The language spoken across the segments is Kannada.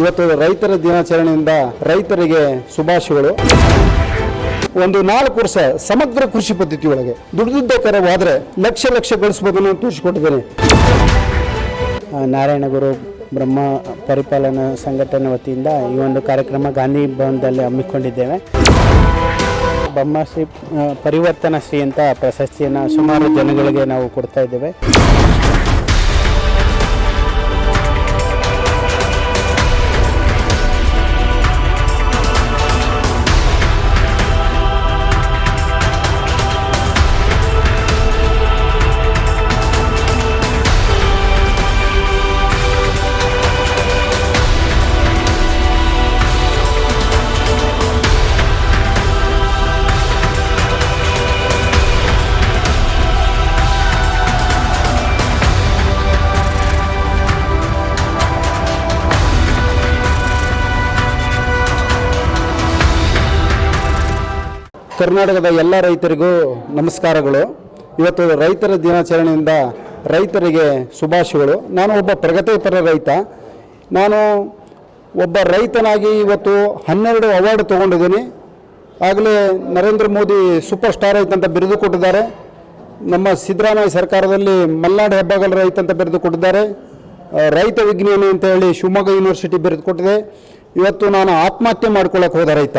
ಇವತ್ತು ರೈತರ ದಿನಾಚರಣೆಯಿಂದ ರೈತರಿಗೆ ಶುಭಾಶಯಗಳು. ಒಂದು ನಾಲ್ಕು ವರ್ಷ ಸಮಗ್ರ ಕೃಷಿ ಪದ್ಧತಿ ಒಳಗೆ ದುಡ್ಡುದ್ದಕರವಾದ್ರೆ ಕರವಾದರೆ ಲಕ್ಷ ಲಕ್ಷ ಗಳಿಸಬಹುದು ತೋರಿಸಿಕೊಟ್ಟಿದ್ದೇನೆ. ನಾರಾಯಣ ನಾರಾಯಣಗುರು ಬ್ರಹ್ಮ ಪರಿಪಾಲನಾ ಸಂಘಟನೆ ವತಿಯಿಂದ ಈ ಒಂದು ಕಾರ್ಯಕ್ರಮ ಗಾಂಧಿ ಭವನದಲ್ಲಿ ಹಮ್ಮಿಕೊಂಡಿದ್ದೇವೆ. ಬ್ರಹ್ಮಶ್ರೀ ಪರಿವರ್ತನಾ ಶ್ರೀ ಅಂತ ಪ್ರಶಸ್ತಿಯನ್ನು ಸುಮಾರು ಜನಗಳಿಗೆ ನಾವು ಕೊಡ್ತಾ ಇದ್ದೇವೆ. ಕರ್ನಾಟಕದ ಎಲ್ಲ ರೈತರಿಗೂ ನಮಸ್ಕಾರಗಳು. ಇವತ್ತು ರೈತರ ದಿನಾಚರಣೆಯಿಂದ ರೈತರಿಗೆ ಶುಭಾಶಯಗಳು. ನಾನು ಒಬ್ಬ ಪ್ರಗತಿಪರ ರೈತ. ನಾನು ಒಬ್ಬ ರೈತನಾಗಿ ಇವತ್ತು ಹನ್ನೆರಡು ಅವಾರ್ಡ್ ತೊಗೊಂಡಿದ್ದೀನಿ. ಆಗಲೇ ನರೇಂದ್ರ ಮೋದಿ ಸೂಪರ್ ಸ್ಟಾರ್ ರೈತ ಅಂತ ಬಿರುದು ಕೊಟ್ಟಿದ್ದಾರೆ. ನಮ್ಮ ಸಿದ್ದರಾಮಯ್ಯ ಸರ್ಕಾರದಲ್ಲಿ ಮಲ್ನಾಡು ಹೆಬ್ಬಾಗಲ ರೈತ ಅಂತ ಬಿರುದು ಕೊಟ್ಟಿದ್ದಾರೆ. ರೈತ ವಿಜ್ಞಾನಿ ಅಂತ ಹೇಳಿ ಶಿವಮೊಗ್ಗ ಯೂನಿವರ್ಸಿಟಿ ಬಿರುದು ಕೊಟ್ಟಿದೆ. ಇವತ್ತು ನಾನು ಆತ್ಮಹತ್ಯೆ ಮಾಡ್ಕೊಳ್ಳೋಕೆ ಹೋದ ರೈತ.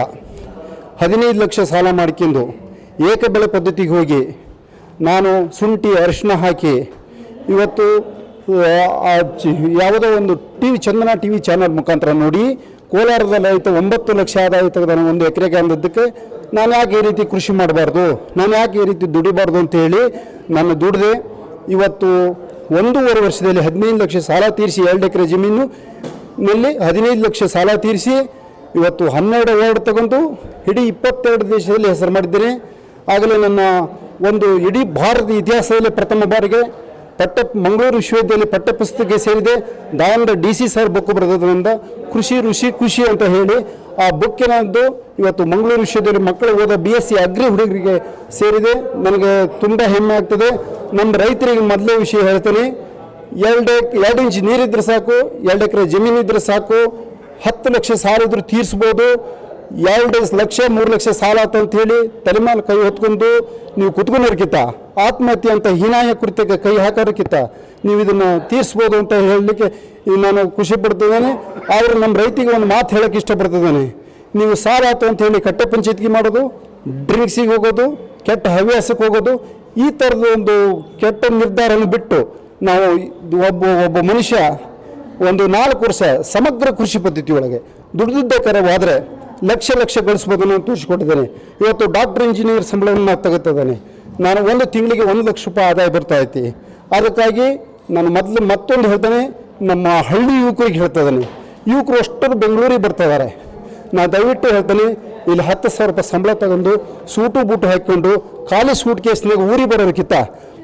ಹದಿನೈದು ಲಕ್ಷ ಸಾಲ ಮಾಡ್ಕೊಂಡು ಏಕಬೆಳೆ ಪದ್ಧತಿಗೆ ಹೋಗಿ ನಾನು ಶುಂಠಿ ಅರಿಶಿನ ಹಾಕಿ ಇವತ್ತು ಯಾವುದೋ ಒಂದು T V Chandana T V channel ಮುಖಾಂತರ ನೋಡಿ ಕೋಲಾರದಲ್ಲಿ ಆಯಿತು ಒಂಬತ್ತು ಲಕ್ಷ ಆದಾಯ ನಾನು ಒಂದು ಎಕರೆಗೆ ಅಂದದ್ದಕ್ಕೆ ನಾನು ಯಾಕೆ ಈ ರೀತಿ ಕೃಷಿ ಮಾಡಬಾರ್ದು? ನಾನು ಯಾಕೆ ಈ ರೀತಿ ದುಡಿಬಾರ್ದು ಅಂತ ಹೇಳಿ ನಾನು ದುಡಿದೆ ಇವತ್ತು ಒಂದೂವರೆ ವರ್ಷದಲ್ಲಿ ಹದಿನೈದು ಲಕ್ಷ ಸಾಲ ತೀರಿಸಿ ಎರಡು ಎಕರೆ ಜಮೀನು ನಲ್ಲಿ ಹದಿನೈದು ಲಕ್ಷ ಸಾಲ ತೀರಿಸಿ ಇವತ್ತು ಹನ್ನೆರಡು ಅವಾರ್ಡ್ ತಗೊಂಡು ಇಡೀ ಇಪ್ಪತ್ತೆರಡು ದೇಶದಲ್ಲಿ ಹೆಸರು ಮಾಡಿದ್ದೇನೆ. ಆಗಲೇ ನನ್ನ ಒಂದು ಇಡೀ ಭಾರತದ ಇತಿಹಾಸದಲ್ಲಿ ಪ್ರಥಮ ಬಾರಿಗೆ ಪಠ್ಯ ಮಂಗಳೂರು ವಿಶ್ವವಿದ್ಯಾಲಯ ಪಠ್ಯಪುಸ್ತಕಕ್ಕೆ ಸೇರಿದೆ. Davanagere D C sir book ಬರೆದ್ರಿಂದ ಕೃಷಿ ಋಷಿ ಖುಷಿ ಅಂತ ಹೇಳಿ ಆ ಬುಕ್ಕಿನದ್ದು ಇವತ್ತು ಮಂಗಳೂರು ವಿಶ್ವವಿದ್ಯಾಲಯ ಮಕ್ಕಳು ಓದ ಬಿ ಎಸ್ ಸಿ ಅಗ್ರಿ ಹುಡುಗರಿಗೆ ಸೇರಿದೆ. ನನಗೆ ತುಂಬ ಹೆಮ್ಮೆ ಆಗ್ತದೆ. ನಮ್ಮ ರೈತರಿಗೆ ಮೊದಲೇ ವಿಷಯ ಹೇಳ್ತೀನಿ. ಎರಡು ಎರಡು ಇಂಚ್ ನೀರಿದ್ರೆ ಸಾಕು, ಎರಡು ಎಕರೆ ಜಮೀನಿದ್ರೆ ಸಾಕು ಹತ್ತು ಲಕ್ಷ ಸಾಲ ಇದ್ರೂ ತೀರಿಸ್ಬೋದು. ಎರಡು ಲಕ್ಷ, ಮೂರು ಲಕ್ಷ ಸಾಲ ಅಂತ ಹೇಳಿ ತಲೆ ಕೈ ಹೊತ್ಕೊಂಡು ನೀವು ಕುತ್ಕೊಂಡಿರ್ಕಿತ್ತ ಆತ್ಮಹತ್ಯೆ ಅಂತ ಹೀನಾಯ ಕೃತ್ಯಕ್ಕೆ ಕೈ ಹಾಕೋರ್ಕಿತ್ತ ನೀವು ಇದನ್ನು ತೀರಿಸ್ಬೋದು ಅಂತ ಹೇಳಲಿಕ್ಕೆ ನಾನು ಖುಷಿ ಪಡ್ತಿದ್ದೇನೆ. ಆದರೆ ನಮ್ಮ ರೈತಿಗೆ ಒಂದು ಮಾತು ಹೇಳೋಕ್ಕೆ ಇಷ್ಟಪಡ್ತಿದ್ದೇನೆ ನೀವು ಸಾಲ ಆತು ಅಂತ ಹೇಳಿ ಕಟ್ಟೆ ಪಂಚಾಯತ್ಗೆ ಮಾಡೋದು, ಡ್ರಿಂಕ್ಸಿಗೆ ಹೋಗೋದು, ಕೆಟ್ಟ ಹವ್ಯಾಸಕ್ಕೆ ಹೋಗೋದು, ಈ ಥರದ ಒಂದು ಕೆಟ್ಟ ನಿರ್ಧಾರವನ್ನು ಬಿಟ್ಟು ನಾವು ಒಬ್ಬ ಒಬ್ಬ ಮನುಷ್ಯ ಒಂದು ನಾಲ್ಕು ವರ್ಷ ಸಮಗ್ರ ಕೃಷಿ ಪದ್ಧತಿ ಒಳಗೆ ದುಡಿದಿದ್ದ ಕರವಾದರೆ ಲಕ್ಷ ಲಕ್ಷ ಗಳಿಸ್ಬೋದು ಅನ್ನೋ ತೋರಿಸಿಕೊಟ್ಟಿದ್ದೇನೆ. ಇವತ್ತು ಡಾಕ್ಟರ್ ಇಂಜಿನಿಯರ್ ಸಂಬಳವನ್ನು ತಗೋತಿದ್ದಾನೆ ನಾನು ಒಂದು ತಿಂಗಳಿಗೆ ಒಂದು ಲಕ್ಷ ರೂಪಾಯಿ ಆದಾಯ ಬರ್ತಾ ಐತಿ. ಅದಕ್ಕಾಗಿ ನಾನು ಮೊದಲು ಮತ್ತೊಂದು ಹೇಳ್ತೇನೆ, ನಮ್ಮ ಹಳ್ಳಿ ಯುವಕರಿಗೆ ಹೇಳ್ತಾ ಇದ್ದೇನೆ ಯುವಕರು ಅಷ್ಟೊಂದು ಬೆಂಗಳೂರಿಗೆ ಬರ್ತಾ ಇದ್ದಾರೆ. ನಾ ದಯವಿಟ್ಟು ಹೇಳ್ತೇನೆ, ಇಲ್ಲಿ ಹತ್ತು ಸಾವಿರ ರೂಪಾಯಿ ಸಂಬಳ ತಗೊಂಡು ಸೂಟು ಬೂಟು ಹಾಕ್ಕೊಂಡು ಖಾಲಿ ಸೂಟ್ ಕೇಸ್ನಾಗ ಊರಿಗೆ ಬರೋದಕ್ಕಿಂತ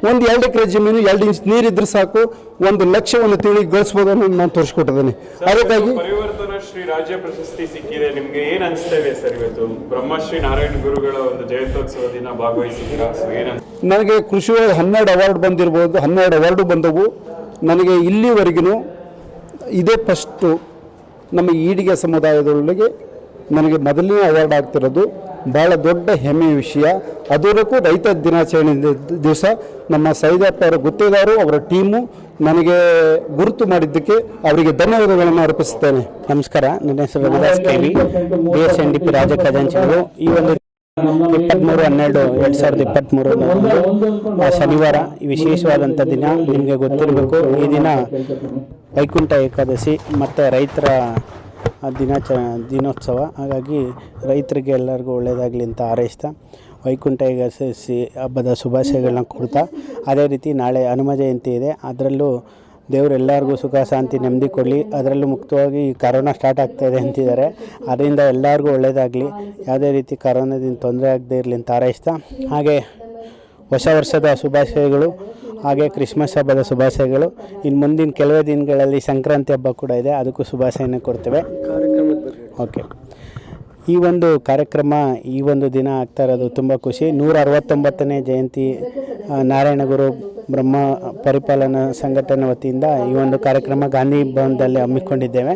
ಒಂದು ಎರಡು ಎಕರೆ ಜಮೀನು ಎರಡು ಇಂಚ್ ನೀರಿದ್ರೆ ಸಾಕು ಒಂದು ಲಕ್ಷವನ್ನು ತಿಳಿ ಗಳಿಸ್ಬೋದು ಅನ್ನೋದು ನಾನು ತೋರಿಸ್ಕೊಟ್ಟಿದ್ದೇನೆ. ಅದಕ್ಕಾಗಿ ಪರಿವರ್ತನಾ ಶ್ರೀ ರಾಜ್ಯ ಪ್ರಶಸ್ತಿ ಸಿಕ್ಕಿದೆ. ನಿಮ್ಗೆ ಏನ್ ಅನಿಸ್ತೇವೆ ಸರ್ ಇವತ್ತು? ಬ್ರಹ್ಮಶ್ರೀ ನಾರಾಯಣ ಗುರುಗಳ ಒಂದು ಜಯಂತ್ಯೋತ್ಸವ ದಿನ ಭಾಗವಹಿಸಿದ್ದೀರಾ? ನನಗೆ ಕೃಷಿ ಹನ್ನೆರಡು ಅವಾರ್ಡ್ ಬಂದಿರ್ಬೋದು ಹನ್ನೆರಡು ಅವಾರ್ಡು ಬಂದವು. ನನಗೆ ಇಲ್ಲಿವರೆಗೂ ಇದೇ ಫಸ್ಟು ನಮ್ಮ ಈಡಿಗೆ ಸಮುದಾಯದೊಳಗೆ ನನಗೆ ಮೊದಲನೇ ಅವಾರ್ಡ್ ಆಗ್ತಿರೋದು ಭಾಳ ದೊಡ್ಡ ಹೆಮ್ಮೆಯ ವಿಷಯ. ಅದರಕ್ಕೂ ರೈತ ದಿನಾಚರಣೆ ದಿವಸ ನಮ್ಮ ಸೈದಪ್ಪ ಅವರ ಅವರ ಟೀಮು ನನಗೆ ಗುರುತು ಮಾಡಿದ್ದಕ್ಕೆ ಅವರಿಗೆ ಧನ್ಯವಾದಗಳನ್ನು ಅರ್ಪಿಸುತ್ತೇನೆ. ನಮಸ್ಕಾರ. ನನ್ನ ಹೆಸರು Ramadas K V. B S N D P ರಾಜ್ಯ ಖಜಾಂಚಿಗಳು ಈ ಒಂದು ಇಪ್ಪತ್ತ್ಮೂರು ಹನ್ನೆರಡು ಎರಡು ಸಾವಿರದ ಇಪ್ಪತ್ತ್ಮೂರು ಶನಿವಾರ ವಿಶೇಷವಾದಂಥ ದಿನ ನಿಮಗೆ ಗೊತ್ತಿರಬೇಕು. ಈ ದಿನ ವೈಕುಂಠ ಏಕಾದಶಿ ಮತ್ತು ರೈತರ ದಿನಾಚ ದಿನೋತ್ಸವ. ಹಾಗಾಗಿ ರೈತರಿಗೆ ಎಲ್ಲರಿಗೂ ಒಳ್ಳೆಯದಾಗಲಿ ಅಂತ ಹಾರೈಸ್ತಾ, ವೈಕುಂಠ ಏಕಾದಶಿ ಹಬ್ಬದ ಶುಭಾಶಯಗಳನ್ನ ಕೊಡ್ತಾ, ಅದೇ ರೀತಿ ನಾಳೆ ಹನುಮ ಜಯಂತಿ ಇದೆ. ಅದರಲ್ಲೂ ದೇವರು ಎಲ್ಲರಿಗೂ ಸುಖ, ಶಾಂತಿ, ನೆಮ್ಮದಿ ಕೊಡಲಿ. ಅದರಲ್ಲೂ ಮುಕ್ತವಾಗಿ ಈ ಕರೋನಾ ಸ್ಟಾರ್ಟ್ ಆಗ್ತಾ ಇದೆ ಅಂತಿದ್ದಾರೆ. ಅದರಿಂದ ಎಲ್ಲರಿಗೂ ಒಳ್ಳೆಯದಾಗಲಿ ಯಾವುದೇ ರೀತಿ ಕರೋನಾದಿಂದ ತೊಂದರೆ ಆಗದೇ ಇರಲಿ ಅಂತ ಹಾರೈಸ್ತಾ. ಹಾಗೆ ಹೊಸ ವರ್ಷದ ಶುಭಾಶಯಗಳು, ಹಾಗೆ ಕ್ರಿಸ್ಮಸ್ ಹಬ್ಬದ ಶುಭಾಶಯಗಳು. ಇನ್ನು ಮುಂದಿನ ಕೆಲವೇ ದಿನಗಳಲ್ಲಿ ಸಂಕ್ರಾಂತಿ ಹಬ್ಬ ಕೂಡ ಇದೆ. ಅದಕ್ಕೂ ಶುಭಾಶಯನ ಕೊಡ್ತೇವೆ. ಓಕೆ. ಈ ಒಂದು ಕಾರ್ಯಕ್ರಮ ಈ ಒಂದು ದಿನ ಆಗ್ತಾ ಇರೋದು ತುಂಬ ಖುಷಿ. ನೂರ ಅರವತ್ತೊಂಬತ್ತನೇ ಜಯಂತಿ ನಾರಾಯಣ ನಾರಾಯಣಗುರು ಬ್ರಹ್ಮ ಪರಿಪಾಲನಾ ಸಂಘಟನೆ ವತಿಯಿಂದ ಈ ಒಂದು ಕಾರ್ಯಕ್ರಮ ಗಾಂಧಿ ಭವನದಲ್ಲಿ ಹಮ್ಮಿಕೊಂಡಿದ್ದೇವೆ.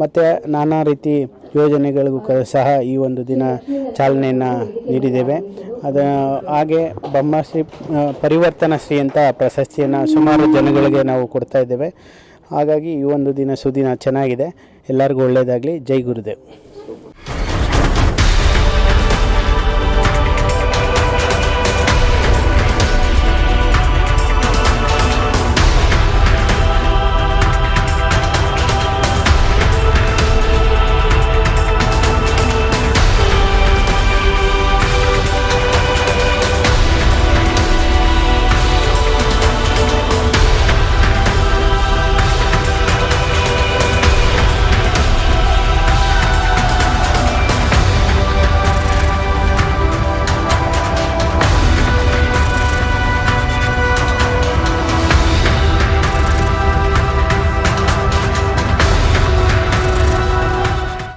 ಮತ್ತು ನಾನಾ ರೀತಿ ಯೋಜನೆಗಳಿಗೂ ಸಹ ಈ ಒಂದು ದಿನ ಚಾಲನೆಯನ್ನು ನೀಡಿದ್ದೇವೆ. ಅದು, ಹಾಗೆ ಬ್ರಹ್ಮಶ್ರೀ ಪರಿವರ್ತನಾ ಶ್ರೀ ಅಂತ ಪ್ರಶಸ್ತಿಯನ್ನು ಸುಮಾರು ಜನಗಳಿಗೆ ನಾವು ಕೊಡ್ತಾ ಇದ್ದೇವೆ. ಹಾಗಾಗಿ ಈ ಒಂದು ದಿನ ಸುದಿನ ಚೆನ್ನಾಗಿದೆ. ಎಲ್ಲರಿಗೂ ಒಳ್ಳೆಯದಾಗಲಿ. ಜೈ ಗುರುದೇವ್.